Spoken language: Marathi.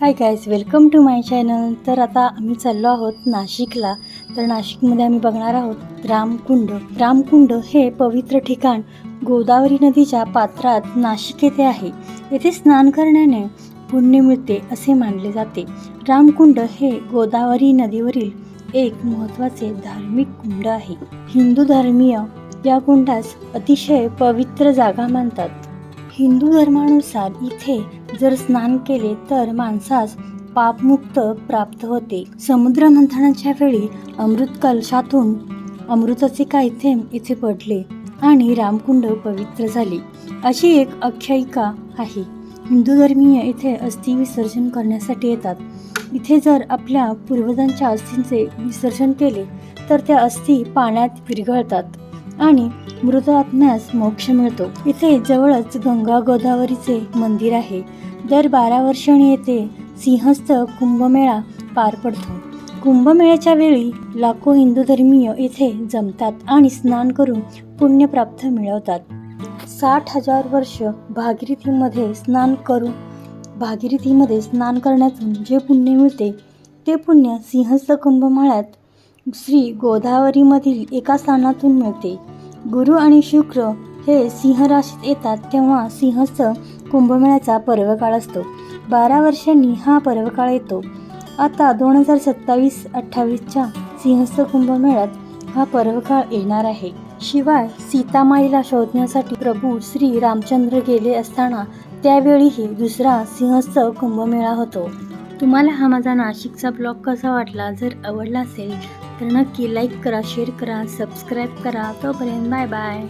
Hi guys welcome to my channel तर आता आम्ही चाललो आहोत नाशिकला. तर नाशिकमध्ये आम्ही बघणार आहोत रामकुंड. रामकुंड हे पवित्र ठिकाण गोदावरी नदीच्या पात्रात नाशिक येथे आहे. येथे स्नान करण्याने पुण्य मिळते असे मानले जाते. रामकुंड हे गोदावरी नदीवरील एक महत्त्वाचे धार्मिक कुंड आहे. हिंदू धर्मीय या कुंडास अतिशय पवित्र जागा मानतात. हिंदू धर्मानुसार इथे जर स्नान केले तर माणसास पापमुक्त प्राप्त होते. समुद्र मंथनाच्या वेळी अमृत कलशातून अमृताचे काही थेंब इथे पडले आणि रामकुंड पवित्र झाले. अशी एक आख्यायिका आहे. हिंदू धर्मीय इथे अस्थि विसर्जन करण्यासाठी येतात. इथे जर आपल्या पूर्वजांच्या अस्थींचे विसर्जन केले तर त्या अस्थी पाण्यात विरघळतात. आणि मृत आत्म्यास मोक्ष मिळतो. इथे जवळच गंगा गोदावरीचे मंदिर आहे. दर बारा वर्षांनी येथे सिंहस्थ कुंभमेळा पार पडतो. कुंभमेळ्याच्या वेळी लाखो हिंदू धर्मीय येथे जमतात आणि स्नान करून पुण्यप्राप्त मिळवतात. साठ हजार वर्ष भागीरथीमध्ये स्नान करून भागीरथीमध्ये स्नान करण्यातून जे पुण्य मिळते ते पुण्य सिंहस्थ कुंभमेळ्यात श्री गोदावरीमधील एका स्थानातून मिळते. गुरु आणि शुक्र हे सिंह राशीत येतात तेव्हा सिंहस्थ कुंभमेळ्याचा पर्वकाळ असतो. बारा वर्षांनी हा पर्वकाळ येतो. आता दोन हजार सत्तावीस अठ्ठावीसच्या सिंहस्थ कुंभमेळ्यात हा पर्वकाळ येणार आहे. शिवाय सीतामाईला शोधण्यासाठी प्रभू श्री रामचंद्र गेले असताना त्यावेळीही दुसरा सिंहस्थ कुंभमेळा होतो. तुम्हाला हा माझा नाशिकचा ब्लॉग कसा वाटला? जर आवडला असेल तर नक्की लाईक करा शेअर करा सबस्क्राईब करा. तोपर्यंत बाय बाय